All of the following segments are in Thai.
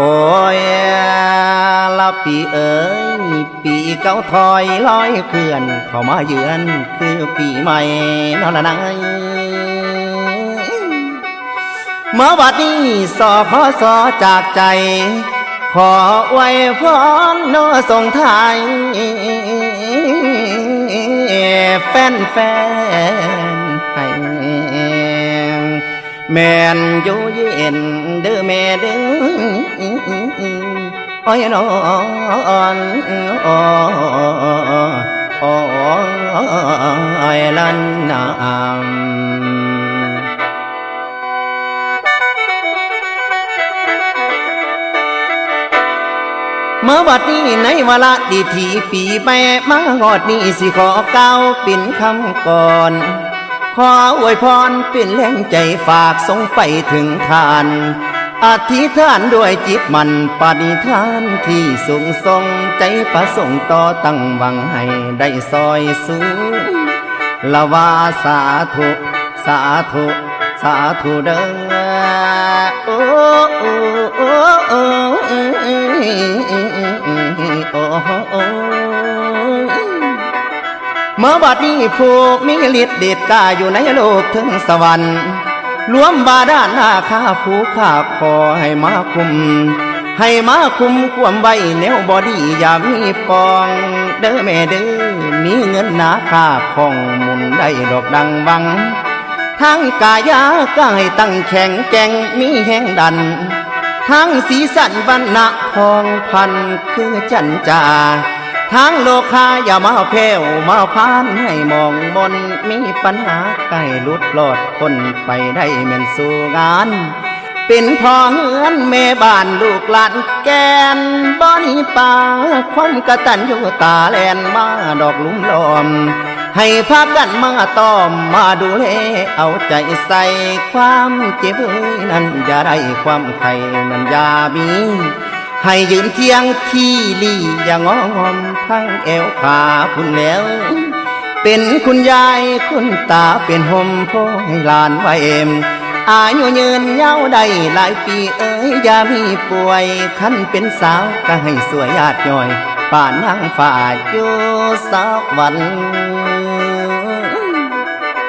โอ้ยละปีเอ๋ยปีเก่าถอยลอยเคลื่อน เข้ามาเยือนคือปีใหม่นอนละนายเมื่อบัดนี้สอขอสอจากใจ ขอไว้พรโนส่งไทายแฟนแฟนให้ แม่นอยู่เย็นเด้อแม่เด้ออ้อยนอนอ้อยลันนามเมื่อบัดนี้ในวาดีทีปีแม่มาหอดนี้สิขอเก้าวเป็นคำก่อน ขออวยพรเป็นแรงใจฝากส่งไปถึงทานอธิษฐานด้วยจิตมันปณิธานที่สูงทรงใจประสงค์ต่อตั้งหวังให้ได้ซอยสูงละวาสาธุสาธุสาธุเด้อโอ้โอ้โอ้โอ้ เมื่อบัดนี้ผู้มีฤทธิ์เดชกาอยู่ในโลกถึงสวรรค์รวมบาดาลหน้าข้าผู้ข้าขอให้มาคุม ให้มาคุมควมไว้แนวบอดีอย่ามีปอง เด้อแม่เด้อมีเงินหนาค่าของมุนได้ดอกดังวัง ทั้งกายาก็ให้ตั้งแข็งแก่งมีแห่งดัน ทั้งสีสันวันณะพองพันคือจันจา ทั้งโลคาอย่ามาเพลวมาพานให้มองมนมีปัญหาใกล้ลุดลอดพ้นไปได้แม่นสู่งาน เป็นพ่อเฮือนแม่บ้านลูกหลานแกนบ่หนีป่าความกระตันอยู่ตาแลนมาดอกลุ่มลอม ให้พากันมาต้อมมาดูแลเอาใจใส่ความเจ็บเอ้ยนั้นอย่าได้ความไข่นั้นอย่ามี ให้ยืนเคียงที่ลี่อย่างงอมทั้งเอวขาพุ่นแล้ว เป็นคุณยายคุณตาเป็นห่มโพให้หลานไว้เอ็มอายุยืนยาวได้หลายปีเอ้ยอย่ามีป่วยคันเป็นสาวก็ให้สวยยาดย่อย ป่านนางฝ่ายอยู่สักวัน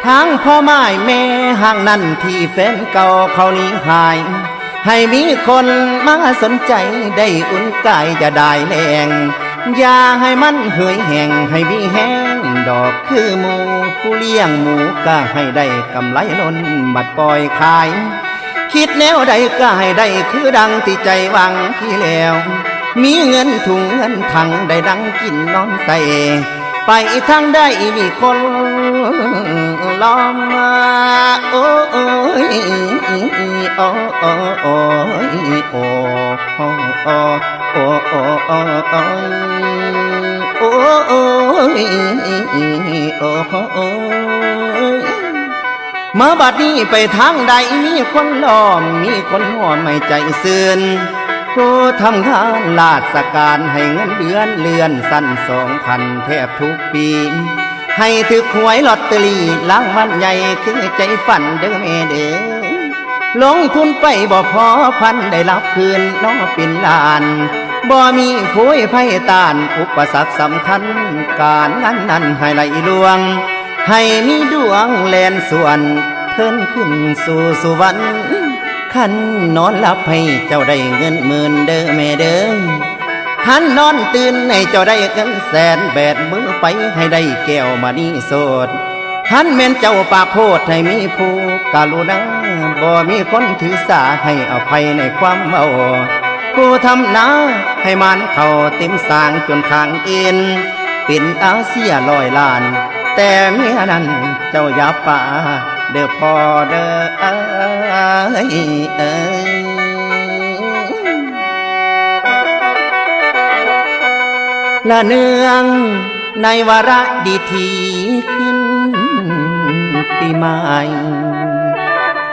ทั้งพ่อไม้แม่ห่างนั้นที่แฟนเก่าเขาหนี้หาย ให้มีคนมาสนใจได้อุ่นกายอย่าได้แรงอย่าให้มันเหือยแห้งให้มีแห้งดอกคือหมูผู้เลี้ยงหมูก็ให้ได้กำไรล้นบัดปล่อยขาย คิดแนวใดก็ให้ได้คือดังที่ใจหวังที่แล้ว มีเงินถุงเงินถังได้ดังกินนอนใส่ไปทางได้มีคนล้อมาโอ้ โอ้โอ้โอ้โอ้โอ้โอ้โอ้โอ้โอ้โอ้โอ้โอ้โอ้โอ้มาบัดนี้ไปทางใดมีคนล้อมมีคนห่อไม่ใจเสื่อนผู้ทำงานลาดสการให้เงินเดือนเลื่อนสั้นสองพันแทบทุกปี ให้ถึกหวยลอตเตอรี่รางวัลใหญ่คือใจฝันเด้อแม่เด้อ ลงทุนไปบ่พอพันได้รับคืนน้องป็นลานบ่มีผู้ให้ตานอุปสรรคสำคัญ การงานนั้นให้ไหลลวง ให้มีดวงแลนส่วนเทินขึ้นสู่สุวรรณขันนอนหลับให้เจ้าได้เงินหมื่นเด้อแม่เด้อขันนอนตื่นให้เจ้าได้เงินแสนแบดมือไปให้ได้แก้วมานีโสด ขันแม่นเจ้าปากโพดให้มีผู้กรุณาบ่มีคนถือสาให้อภัยในความเมาผู้ทำนาให้มันเข้าเต็มสางจนคางเอ็นเป็นอาเซียลอยล้าน แต่เมียนั้นเจ้าอย่าป่าเด้อพ่อเด้อเอ้ละเนืองในวาระดีทีขึ้น ปีใหม่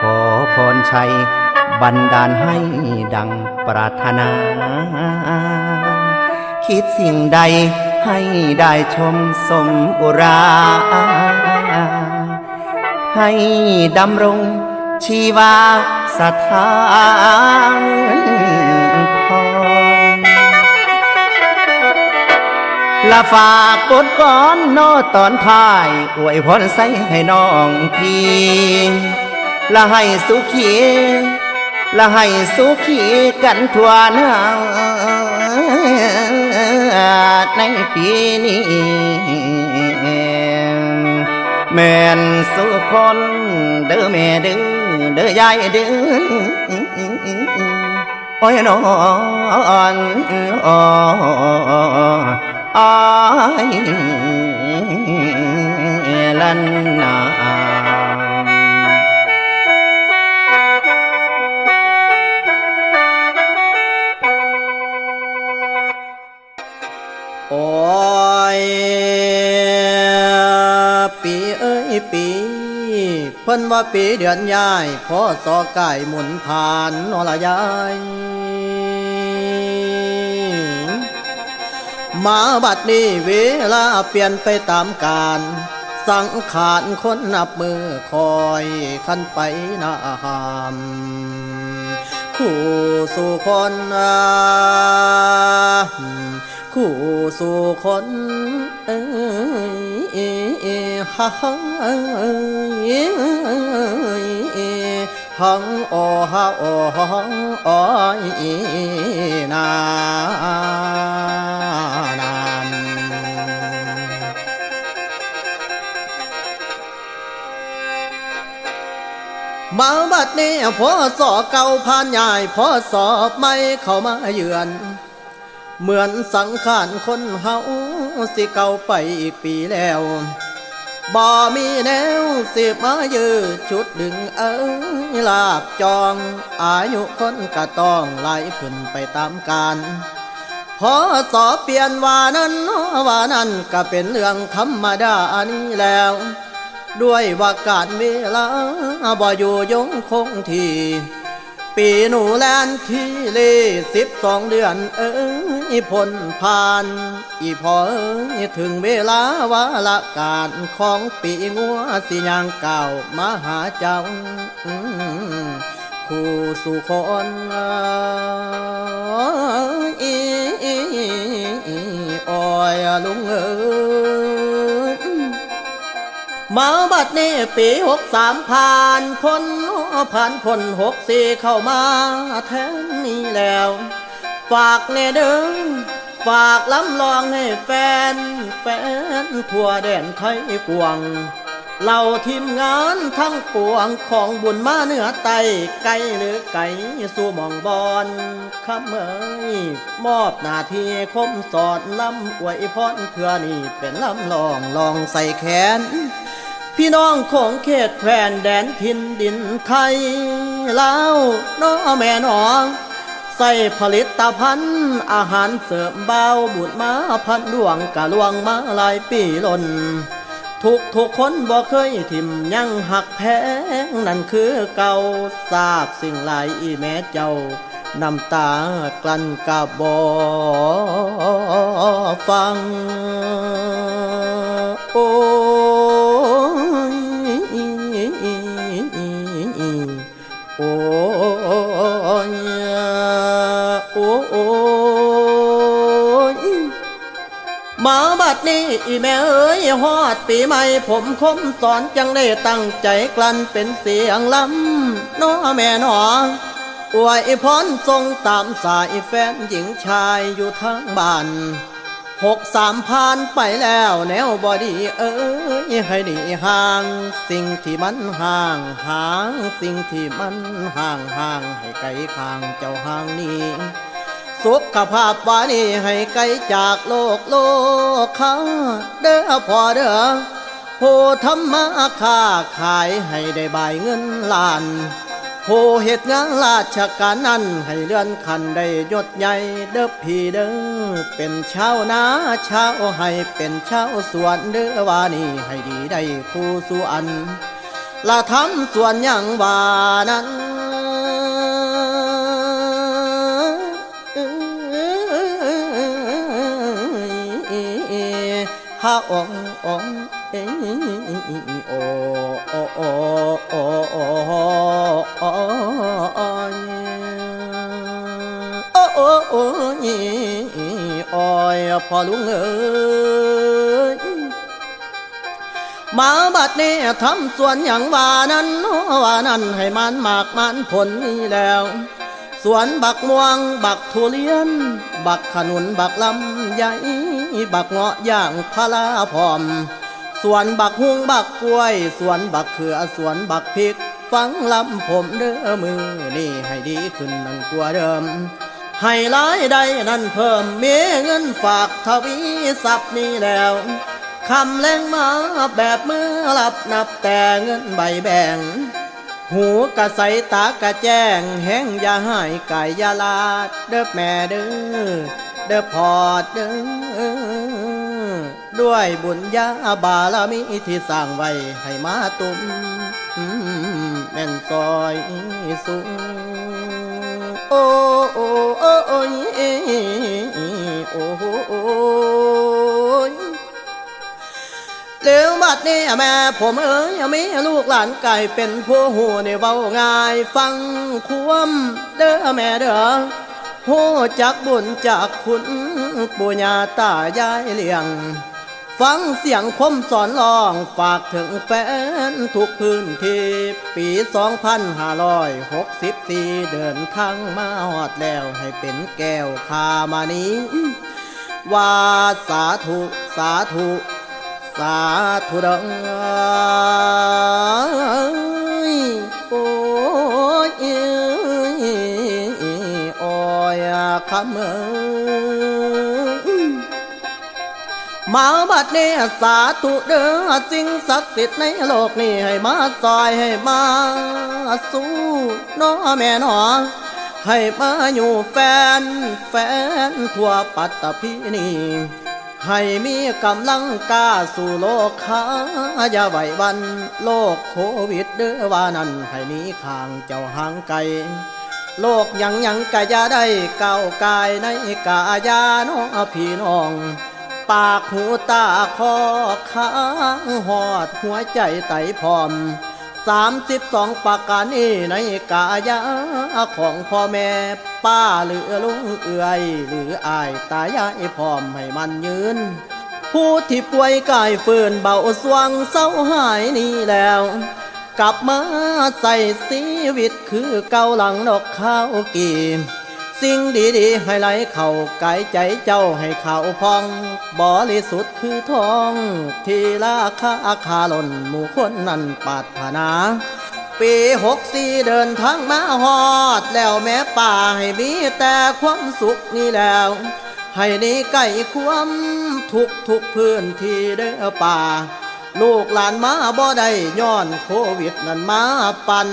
ขอพรชัยบันดาลให้ดังปรารถนา คิดสิ่งใดให้ได้ชมสมอุรา ให้ดำรงชีวาสถาน ละฝากบทก่อนโนอตอนท้ายอวยพรใส่ให้น้องพี่ละให้สุขีละให้สุขีกันทั่วหน้าในปีนี้แม่นสุคนเด้อแม่เด้อเด้อยายเด้อโอ้ยนอนอ้อย ลันนาโอ้ยปีเอ้ยปีเพิ่นว่าปีเดือนยายพ่อสอไก่หมุนผ่านนอละยาย มาบัดนี้เวลาเปลี่ยนไปตามกาลสังขารคนนับมือคอยขันไปนาหามคู่สู่คนคู่สู่คนเอ้ยฮังเอ้ยฮังโอฮาโอฮังโอยนา มาบัดนี้พอสอเก่าผ่านใหญ่พอสอบไม่เข้ามาเยือน เหมือนสังขารคนเฮาสิเก่าไปอีกปีแล้วบ่มีแนวสิมายืดชุดดึงเอ้ยลาบจอง อายุคนก็ต้องไล่ขึ้นไปตามกาลพอสอบเปลี่ยนว่านั้นว่านั้นก็เป็นเรื่องธรรมดาอันนี้แล้ว ด้วยว่าการเวลาบ่อยู่ยงคงที่ปีหนูแลนที่เลสิบสองเดือน เอ้ยพ้นผ่าน อีพอเอ้ยถึงเวลาวาละการของปีงัวสิยางเก่ามาหาเจ้าคู่สู่คนอีอ้ยลุงเอ้ย มาบัดนี้ปีหกสามผ่านพ้นผ่านพ้นหกสี่เข้ามาแทนนี้แล้ว ฝากเนเด้อฝากล้ำลองให้แฟน แฟนทั่วแดนไทยกวางเหล่าทีมงานทั้งปวงของบุญมาเหนือไตไกลหรือไก่สู่หมองบอนคำเมยมอบหน้าที่คมสอดล้ำอวยพรเพื่อนี่เป็นล้ำลองลองใส่แขน พี่น้องของเขตแควนแดนทินดินไทยแลาวน้อแม่น้อง ใส่ผลิตภัณฑ์อาหารเสริมเบาบุตรมาพันดวงกะลวงมาลายปีล้นทุกทุกคนบ่เคยทิมยังหักแพงนั่นคือเก่าทราบสิ่งหลายอีแม่เจ้าน้ำตากลั้นกะบอฟัง โอ้ มาบัดนี้อีแม่เอ๋ยฮอดปีใหม่ผมคมสอนจังได้ตั้งใจกลั้นเป็นเสียงลำน้อแม่นออวยพรทรงตามสายแฟนหญิงชายอยู่ทั้งบ้านหกสามผ่านไปแล้วแนวบอดีเอ้ยให้ดีห่าง สิ่งที่มันห่างห่าง สิ่งที่มันห่างห่างให้ไกลข้างเจ้าห่างนี้ สุขภาพวานี่ให้ไกลจากโลกโลกค้าเด้อพอเด้อผู้ทำมาค้าขายให้ได้บายเงินล้านผู้เหตุงานราชการนั้นให้เลื่อนขันได้ยศใหญ่เด้อพี่เด้อเป็นชาวนาชาวให้เป็นชาวสวนเด้อวานี่ให้ดีได้คู่ส่วนละทำส่วนอย่างว่านั้นาององเอโอโอโอโอโอโอโอโอยอยพอลุงเอ้ยมาบัดนี้ทำส่วนอย่างว่านั้นว่านั้นให้มันมากมันผลนี่แล้ว วนบักม่วง บักทุเรียน บักขนุนบักลำไยบักเงาะย่างพะลาพร้อม สวนบักฮุงบักกล้วย สวนบักเขือสวนบักพริก ฟังลำผมเด้อมือนี่ให้ดีขึ้นนั่นกว่าเดิม ให้รายได้นั่นเพิ่มมีเงินฝากทวีทรัพย์นี่แล้วคำแรงมาแบบมือรับนับแต่เงินใบแบ่ง หูกะใสตากะแจ้งแห้งอย่าหายไก่ยาลาดเด้อแม่เด้อเด้อพอดเด้อด้วยบุญญาบารมีที่สร้างไว้ให้มาตุ้มแม่นซอยสูงโอ้โอ้โอ้โอ้โอ้ เรื่องบัดนี้แม่ผมเอ๋ยมีลูกหลานไก่เป็นผู้หูในเว้าง่าย ฟังควมเด้อแม่เด้อหูจักบุญจากคุณปู่ย่าตายายเลี้ยง ฟังเสียงคมสอนร้องฝากถึงแฟนทุกพื้นที่ปี 2564 เดินทางมาฮอดแล้วให้เป็นแก้วคามานี้ว่าสาธุสาธุ สาธุดังโอ้ยโอ้ยคำเอมาบัดนี้สาธุเด้อสิ่งศักดิ์สิทธิ์ในโลกนี้ให้มาซอยให้มาสู้น้อแม่น้อให้มาอยู่แฟนแฟนทั่วปัตตภีนี่ ให้มีกำลังกล้าสู่โลกค้าอย่าไหววันโลกโควิดเด้อว่านั้นให้นี้ข้างเจ้าห่างไกลโลกยังยังกะยาได้เก้ากายในกายาน้องพี่น้อง ปากหูตาคอข้างหอดหัวใจไตพร้อม สามสิบสองประการนี้ในกายาของพ่อแม่ป้าหรือลุงเอื่อย หรืออายตายายพร้อมให้มันยืน ผู้ที่ป่วยกายฝืนเบาสวงเศร้าหายนี่แล้ว กลับมาใส่ชีวิตคือเก่าหลังดอกข้าวกี สิ่งดีๆ ให้ไหลเข้ากายใจเจ้าให้เข้าพอง บริสุทธิ์คือทอง ที่ราคาคาล่นหมู่คนนั้นปารถนา ปีหกสี่เดินทางมาฮอด แล้วแม่ป่าให้มีแต่ความสุขนี่แล้ว ให้นี้ใกล้ความทุกทุกพื้นที่เด้อป่า ลูกหลานมาบ่ได้ย้อนโควิดนั่นมาปัน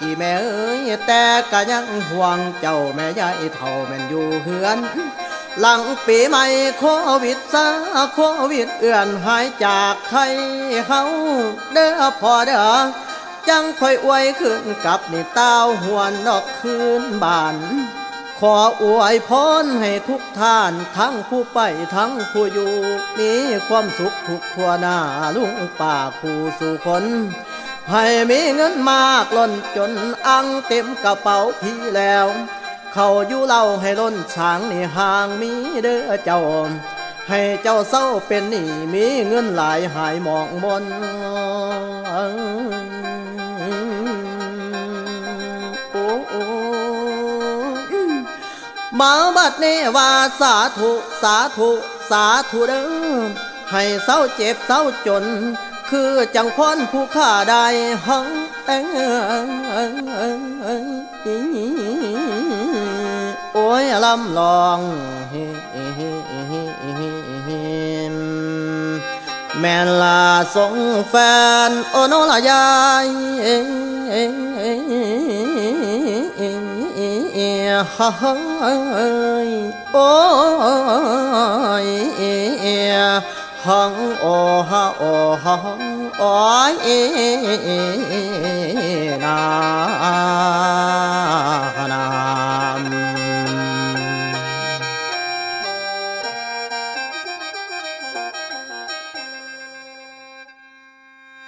อีแม่เอ้ยแต่ก็ยังห่วงเจ้าแม่ยายเท่าแม่นอยู่เฮือน หลังปีใหม่โควิดซาโควิดเอื่อนหายจากไทยเฮาเด้อพอเด้อจังค่อยอวยขึ้นกับนี่เต้าหวนดอกคืนบาน ขออวยพรให้ทุกท่านทั้งผู้ไปทั้งผู้อยู่ มีความสุขทุกทั่วหน้าลุงป่าผู้สู่คนให้มีเงินมากล้นจนอังเต็มกระเป๋าพี่แล้ว เขาอยู่เล่าให้ล้นช้างนี่ห่างมีเด้อเจ้า ให้เจ้าเศร้าเป็นนี้มีเงินหลายหายหมองมนโอ้ มาบัดนี้ว่าสาธุสาธุสาธุเด้อให้เศร้าเจ็บเศร้าจน คือจังพรผู้ข้าได้หังเอ้โอ้ยลำลองแม่นลาสงแฟนโอโนลายาย หายโอ้ยหังโอฮาโอหังโอ้ยนา